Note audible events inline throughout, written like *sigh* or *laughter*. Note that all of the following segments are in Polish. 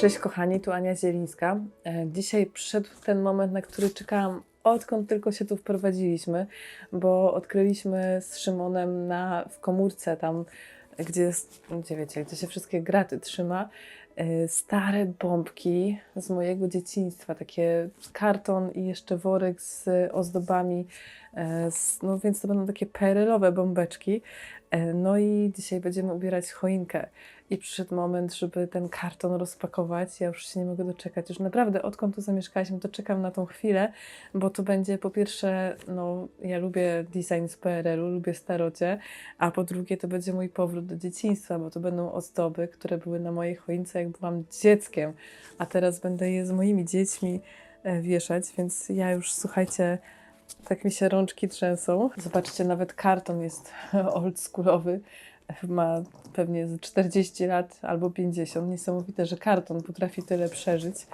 Cześć kochani, tu Ania Zielińska. E, Dzisiaj przyszedł ten moment, na który czekałam odkąd tylko się tu wprowadziliśmy, bo odkryliśmy z Szymonem na, w komórce tam, gdzie, gdzie wiecie, gdzie się wszystkie graty trzyma, e, stare bombki z mojego dzieciństwa, takie karton i jeszcze worek z ozdobami, e, z, no więc to będą takie perelowe bombeczki. No i dzisiaj będziemy ubierać choinkę. I przyszedł moment, żeby ten karton rozpakować. Ja już się nie mogę doczekać. Już naprawdę, odkąd tu zamieszkaliśmy, to czekam na tą chwilę, bo to będzie po pierwsze, no, ja lubię design z PRL-u, lubię starocie, a po drugie, to będzie mój powrót do dzieciństwa, bo to będą ozdoby, które były na mojej choince, jak byłam dzieckiem, a teraz będę je z moimi dziećmi e, wieszać, więc ja już, słuchajcie, tak mi się rączki trzęsą. Zobaczcie, nawet karton jest *laughs* oldschoolowy ma pewnie z 40 lat albo 50. Niesamowite, że karton potrafi tyle przeżyć.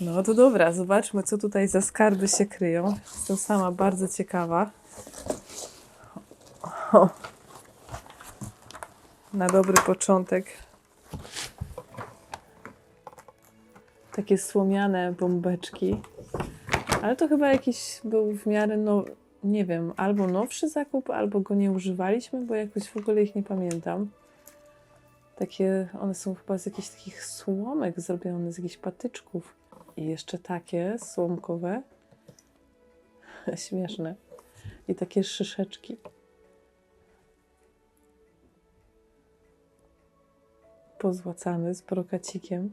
No to dobra, zobaczmy, co tutaj za skarby się kryją. Jestem sama bardzo ciekawa. O. Na dobry początek. Takie słomiane bombeczki. Ale to chyba jakiś był w miarę, no nie wiem, albo nowszy zakup, albo go nie używaliśmy, bo jakoś w ogóle ich nie pamiętam. Takie, one są chyba z jakichś takich słomek zrobione, z jakichś patyczków. I jeszcze takie słomkowe. *laughs* Śmieszne. I takie szyszeczki. Pozłacane z brokacikiem.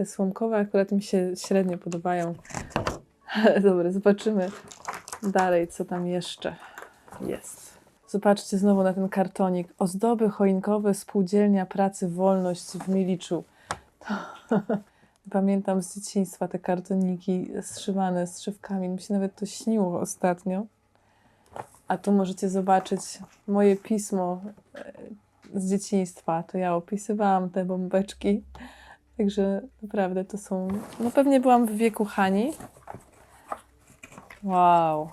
Te słomkowe akurat mi się średnio podobają. Ale *laughs* dobra, zobaczymy dalej, co tam jeszcze jest. Zobaczcie znowu na ten kartonik. Ozdoby choinkowe Spółdzielnia Pracy Wolność w Miliczu. *laughs* Pamiętam z dzieciństwa te kartoniki zszywane z szywkami. Mi się nawet to śniło ostatnio. A tu możecie zobaczyć moje pismo e, z dzieciństwa. To ja opisywałam te bombeczki. Także naprawdę to są. No pewnie byłam w wieku Hani. Wow.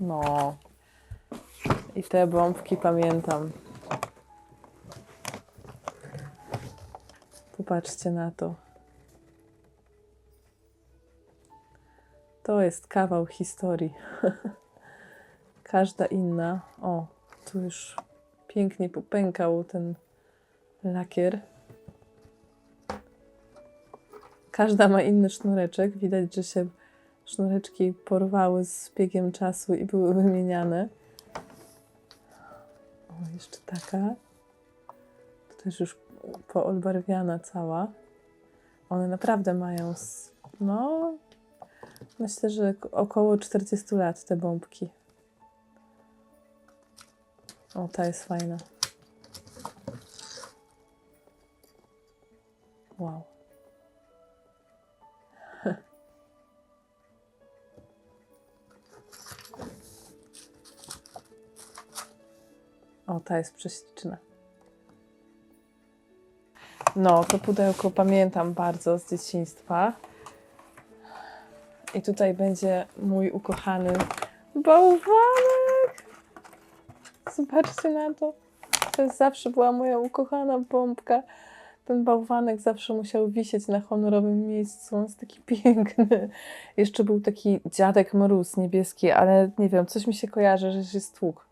No. I te bombki pamiętam. Popatrzcie na to. To jest kawał historii. *laughs* Każda inna. O, tu już pięknie popękał ten lakier. Każda ma inny sznureczek. Widać, że się sznureczki porwały z biegiem czasu i były wymieniane. O, jeszcze taka. To też już poodbarwiana cała. One naprawdę mają, no, myślę, że około 40 lat te bombki. O, ta jest fajna. Ta jest prześliczna. No, to pudełko pamiętam bardzo z dzieciństwa. I tutaj będzie mój ukochany bałwanek. Zobaczcie na to. To zawsze była moja ukochana bombka. Ten bałwanek zawsze musiał wisieć na honorowym miejscu. On jest taki *laughs* piękny. Jeszcze był taki dziadek mróz niebieski, ale nie wiem, coś mi się kojarzy, że się stłukł.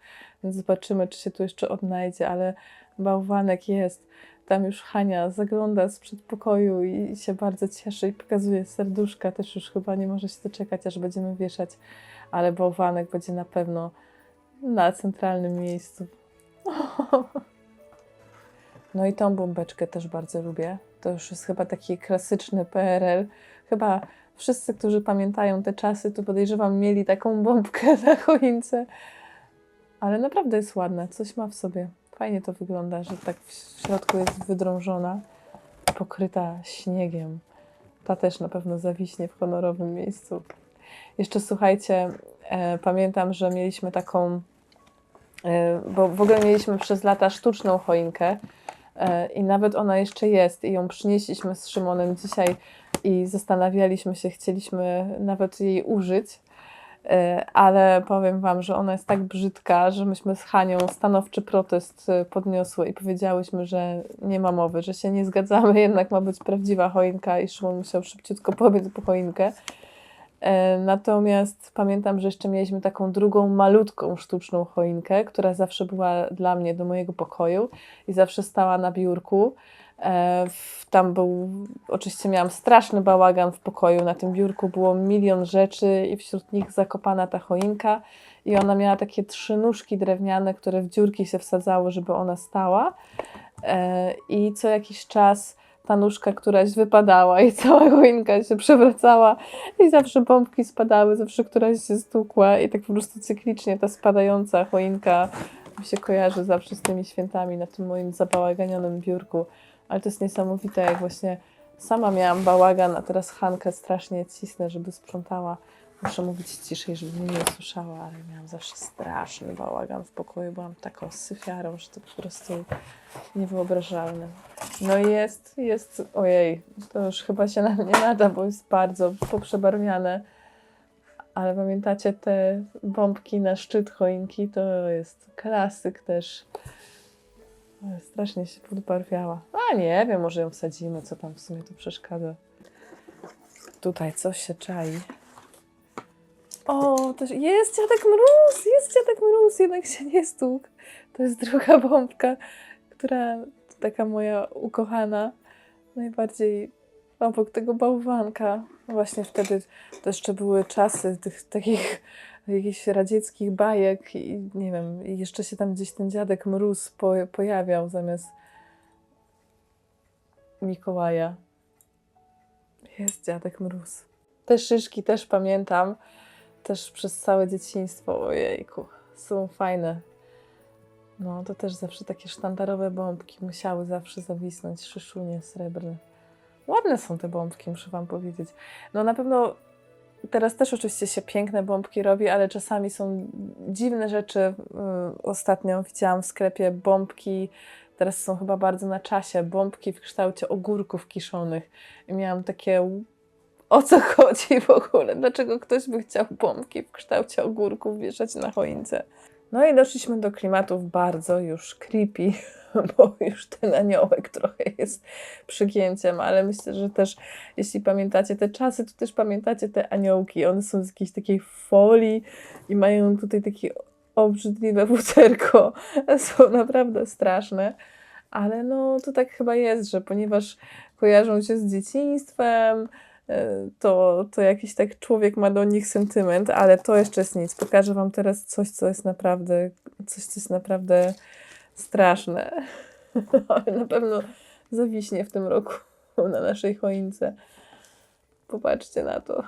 Więc zobaczymy, czy się tu jeszcze odnajdzie, ale bałwanek jest. Tam już Hania zagląda z przedpokoju i się bardzo cieszy i pokazuje serduszka. Też już chyba nie może się doczekać, aż będziemy wieszać, ale bałwanek będzie na pewno na centralnym miejscu. *laughs* No i tą bombeczkę też bardzo lubię. To już jest chyba taki klasyczny PRL. Chyba wszyscy, którzy pamiętają te czasy, to podejrzewam, mieli taką bombkę *laughs* na choince. Ale naprawdę jest ładna, coś ma w sobie. Fajnie to wygląda, że tak w środku jest wydrążona, pokryta śniegiem. Ta też na pewno zawiśnie w honorowym miejscu. Jeszcze słuchajcie, e, pamiętam, że mieliśmy taką, e, bo w ogóle mieliśmy przez lata sztuczną choinkę e, i nawet ona jeszcze jest i ją przynieśliśmy z Szymonem dzisiaj i zastanawialiśmy się, chcieliśmy nawet jej użyć. E, ale powiem Wam, że ona jest tak brzydka, że myśmy z Hanią stanowczy protest e, podniosły i powiedziałyśmy, że nie ma mowy, że się nie zgadzamy, *laughs* jednak ma być prawdziwa choinka i Szymon musiał szybciutko pobiec po choinkę. E, Natomiast pamiętam, że jeszcze mieliśmy taką drugą malutką sztuczną choinkę, która zawsze była dla mnie do mojego pokoju i zawsze stała na biurku. E, Tam był, oczywiście miałam straszny bałagan w pokoju. Na tym biurku było milion rzeczy i wśród nich zakopana ta choinka. I ona miała takie trzy nóżki drewniane, które w dziurki się wsadzały, żeby ona stała. E, I co jakiś czas ta nóżka któraś wypadała i cała choinka się przewracała i zawsze bombki spadały, zawsze któraś się stukła i tak po prostu cyklicznie ta spadająca choinka mi się kojarzy zawsze z tymi świętami na tym moim zabałaganionym biurku. Ale to jest niesamowite, jak właśnie sama miałam bałagan, a teraz Hankę strasznie cisnę, żeby sprzątała. Muszę mówić ciszej, żeby mnie nie usłyszała, ale miałam zawsze straszny bałagan w pokoju. Byłam taką syfiarą, że to po prostu niewyobrażalne. No jest, jest, ojej, to już chyba się na mnie nada, bo jest bardzo poprzebarwiane. Ale pamiętacie te bombki na szczyt choinki? To jest klasyk też. Strasznie się podbarwiała. A nie wiem, może ją wsadzimy, co tam w sumie tu przeszkadza. Tutaj coś się czai. O, też jest dziadek mróz, jest dziadek mróz, jednak się nie stukł. To jest druga bombka, która taka moja ukochana, najbardziej obok tego bałwanka. Właśnie wtedy to jeszcze były czasy tych takich jakichś radzieckich bajek i nie wiem, jeszcze się tam gdzieś ten dziadek mróz po, pojawiał zamiast Mikołaja. Jest dziadek mróz. Te szyszki też pamiętam, też przez całe dzieciństwo, ojejku, są fajne. No, to też zawsze takie sztandarowe bombki musiały zawsze zawisnąć, szyszunie srebrne. Ładne są te bombki, muszę Wam powiedzieć. No na pewno teraz też oczywiście się piękne bombki robi, ale czasami są dziwne rzeczy. Y, Ostatnio widziałam w sklepie bombki, teraz są chyba bardzo na czasie, bombki w kształcie ogórków kiszonych. I miałam takie, o co chodzi w ogóle? Dlaczego ktoś by chciał bombki w kształcie ogórków wieszać na choince? No i doszliśmy do klimatów bardzo już creepy, *laughs* bo już ten aniołek trochę jest przygięciem, ale myślę, że też jeśli pamiętacie te czasy, to też pamiętacie te aniołki. One są z jakiejś takiej folii i mają tutaj takie obrzydliwe futerko. *laughs* Są naprawdę straszne. Ale no to tak chyba jest, że ponieważ kojarzą się z dzieciństwem, e, to, to jakiś tak człowiek ma do nich sentyment, ale to jeszcze jest nic. Pokażę Wam teraz coś, co jest naprawdę, coś, co jest naprawdę straszne. *laughs* Na pewno zawiśnie w tym roku *laughs* na naszej choince. Popatrzcie na to.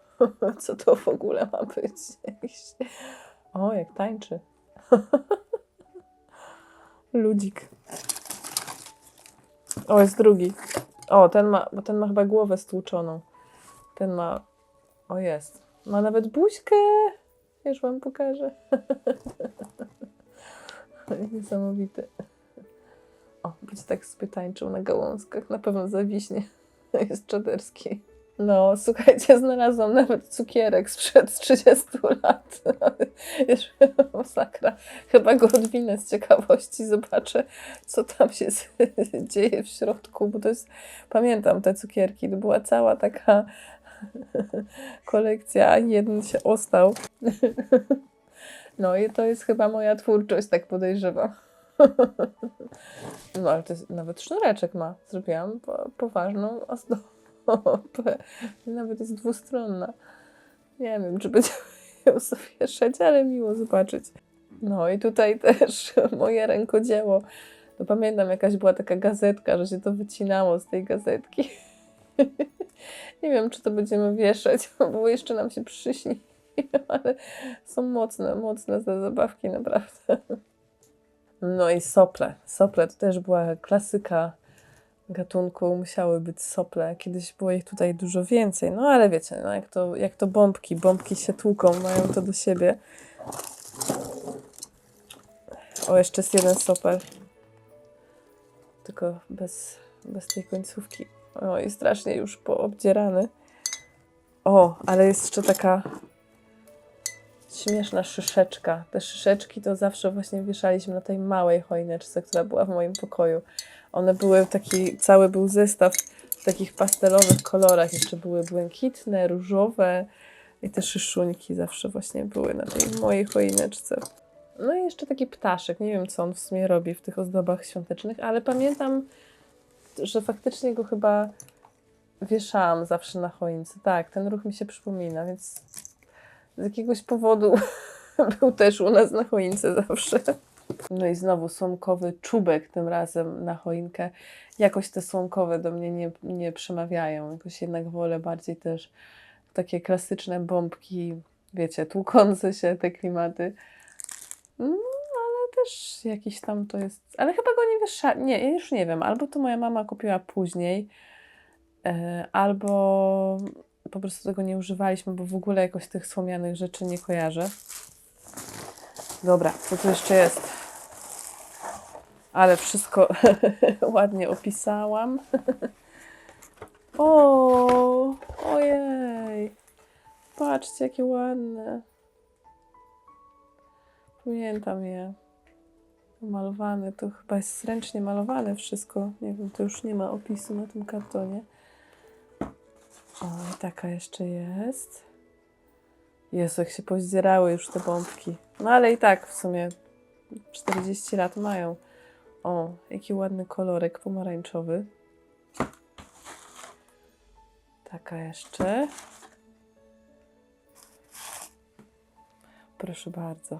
*laughs* Co to w ogóle ma być? O, jak tańczy. Ludzik. O, jest drugi. O, ten ma, bo ten ma chyba głowę stłuczoną. Ten ma. O, jest. Ma nawet buźkę. Już wam pokażę. Niesamowity. O, będzie tak sobie tańczył na gałązkach. Na pewno zawiśnie. *laughs* Jest czaderski. No, słuchajcie, znalazłam nawet cukierek sprzed 30 lat. *laughs* Już masakra. Chyba go odwinę z ciekawości, zobaczę, co tam się *laughs* dzieje w środku, bo to jest, pamiętam te cukierki, to była cała taka kolekcja, jeden się ostał. No i to jest chyba moja twórczość, tak podejrzewam. *laughs* No ale to jest, nawet sznureczek ma. Zrobiłam po, poważną ozdobę. *laughs* Nawet jest dwustronna. Nie wiem, czy będziemy *laughs* ją sobie wieszać, ale miło zobaczyć. No i tutaj też moje rękodzieło. No pamiętam, jakaś była taka gazetka, że się to wycinało z tej gazetki. Nie wiem, czy to będziemy wieszać, bo jeszcze nam się przyśni. *laughs* Ale są mocne, mocne te zabawki, naprawdę. No i sople. Sople to też była klasyka gatunku. Musiały być sople. Kiedyś było ich tutaj dużo więcej. No ale wiecie, no jak, to, jak to bombki. Bombki się tłuką, mają to do siebie. O, jeszcze jest jeden sopel. Tylko bez, bez tej końcówki. O, i strasznie już poobdzierany. O, ale jest jeszcze taka śmieszna szyszeczka. Te szyszeczki to zawsze właśnie wieszaliśmy na tej małej choineczce, która była w moim pokoju. One były taki, cały był zestaw w takich pastelowych kolorach. Jeszcze były błękitne, różowe i te szyszuńki zawsze właśnie były na tej mojej choineczce. No i jeszcze taki ptaszek. Nie wiem, co on w sumie robi w tych ozdobach świątecznych, ale pamiętam, że faktycznie go chyba wieszałam zawsze na choince. Tak, ten ruch mi się przypomina, więc z jakiegoś powodu *laughs* był też u nas na choince zawsze. No i znowu słomkowy czubek tym razem na choinkę. Jakoś te słomkowe do mnie nie, nie przemawiają. Jakoś jednak wolę bardziej też takie klasyczne bombki, wiecie, tłukące się te klimaty. No, ale też jakiś tam to jest. Ale chyba go nie wiesza. Nie, już nie wiem. Albo to moja mama kupiła później, e, albo po prostu tego nie używaliśmy, bo w ogóle jakoś tych słomianych rzeczy nie kojarzę. Dobra, co tu jeszcze jest? Ale wszystko *laughs* ładnie opisałam. *laughs* O, ojej. Patrzcie, jakie ładne. Pamiętam je. Malowane, to chyba jest ręcznie malowane wszystko. Nie wiem, to już nie ma opisu na tym kartonie. O, taka jeszcze jest. Jezu, jak się pozdzierały już te bombki. No ale i tak w sumie 40 lat mają. O, jaki ładny kolorek pomarańczowy. Taka jeszcze. Proszę bardzo.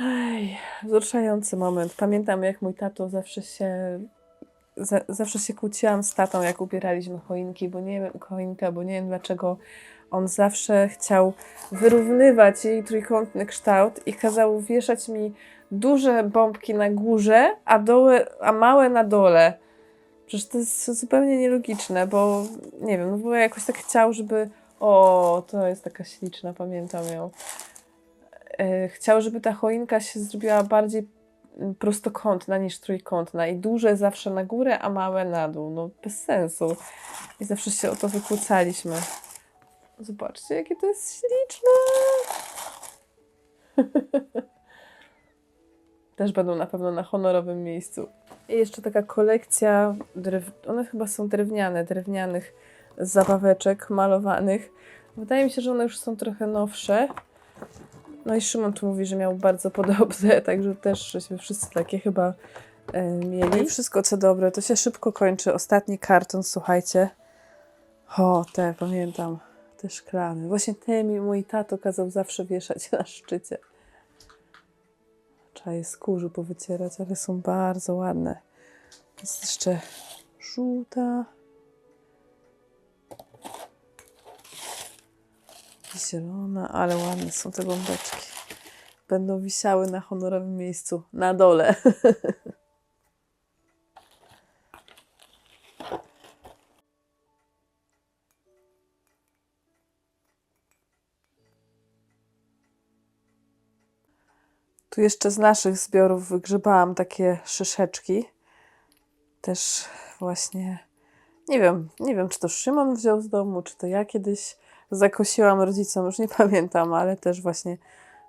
Ej, wzruszający moment. Pamiętam, jak mój tato zawsze się. Za, zawsze się kłóciłam z tatą, jak ubieraliśmy choinki, bo nie wiem, choinkę, bo nie wiem dlaczego on zawsze chciał wyrównywać jej trójkątny kształt i kazał wieszać mi duże bombki na górze, a, a małe na dole. Przecież to jest zupełnie nielogiczne, bo nie wiem, no bo jakoś tak chciał, żeby. O, to jest taka śliczna, pamiętam ją. E, chciał, żeby ta choinka się zrobiła bardziej prostokątna niż trójkątna i duże zawsze na górę, a małe na dół. No bez sensu. I zawsze się o to wykłócaliśmy. Zobaczcie, jakie to jest śliczne. *laughs* Też będą na pewno na honorowym miejscu. I jeszcze taka kolekcja, drew... one chyba są drewniane, drewnianych zabaweczek malowanych. Wydaje mi się, że one już są trochę nowsze. No i Szymon tu mówi, że miał bardzo podobne, *laughs* także też żeśmy wszyscy takie chyba e, mieli. I wszystko co dobre, to się szybko kończy. Ostatni karton, słuchajcie. O, te, pamiętam, te szklane. Właśnie te mi mój tato kazał zawsze wieszać na szczycie. Trzeba je z kurzu powycierać, ale są bardzo ładne. Jest jeszcze żółta. Zielona, ale ładne są te bombeczki. Będą wisiały na honorowym miejscu, na dole. *laughs* Tu jeszcze z naszych zbiorów wygrzebałam takie szyszeczki. Też właśnie, nie wiem, nie wiem, czy to Szymon wziął z domu, czy to ja kiedyś zakosiłam rodzicom, już nie *laughs* pamiętam, ale też właśnie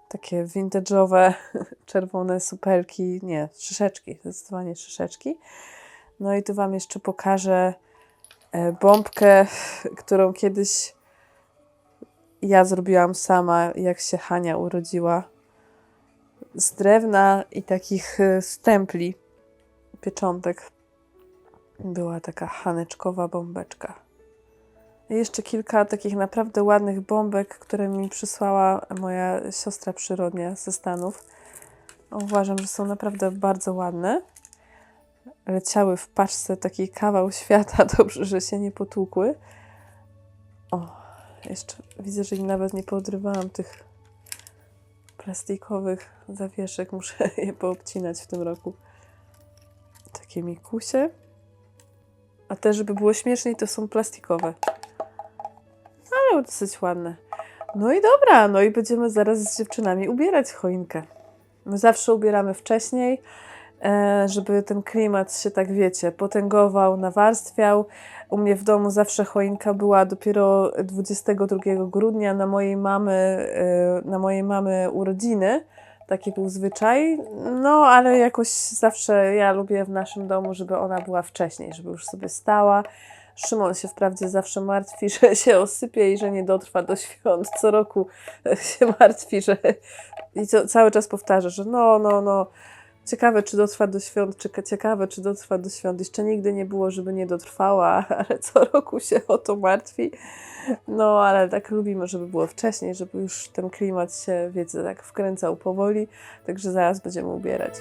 takie vintage'owe, *laughs* czerwone supelki, nie, szyszeczki, zdecydowanie szyszeczki. No i tu Wam jeszcze pokażę e, bombkę, *laughs* którą kiedyś ja zrobiłam sama, jak się Hania urodziła. Z drewna i takich e, stempli, pieczątek. Była taka haneczkowa bombeczka. Jeszcze kilka takich naprawdę ładnych bombek, które mi przysłała moja siostra przyrodnia ze Stanów. Uważam, że są naprawdę bardzo ładne. Leciały w paczce taki kawał *laughs* świata. Dobrze, że się nie potłukły. O, jeszcze widzę, że nawet nie podrywałam tych plastikowych zawieszek. *laughs* Muszę je poobcinać w tym roku. Takie mikusie. A te, żeby było śmieszniej, to są plastikowe. Ale dosyć ładne. No i dobra, no i będziemy zaraz z dziewczynami ubierać choinkę. My zawsze ubieramy wcześniej. e, żeby ten klimat się tak, wiecie, potęgował, nawarstwiał. U mnie w domu zawsze choinka była dopiero 22 grudnia na mojej mamy, e, na mojej mamy urodziny. Taki był zwyczaj. No, ale jakoś zawsze ja lubię w naszym domu, żeby ona była wcześniej, żeby już sobie stała. Szymon się wprawdzie zawsze martwi, że się osypie i że nie dotrwa do świąt. Co roku *laughs* się martwi, że i co, cały czas powtarza, że no, no, no, ciekawe czy dotrwa do świąt, czy ciekawe czy dotrwa do świąt. Jeszcze nigdy nie było, żeby nie dotrwała, *laughs* ale co roku się o to martwi. No, ale tak lubimy, żeby było wcześniej, żeby już ten klimat się, wiecie, tak wkręcał powoli. Także zaraz będziemy ubierać.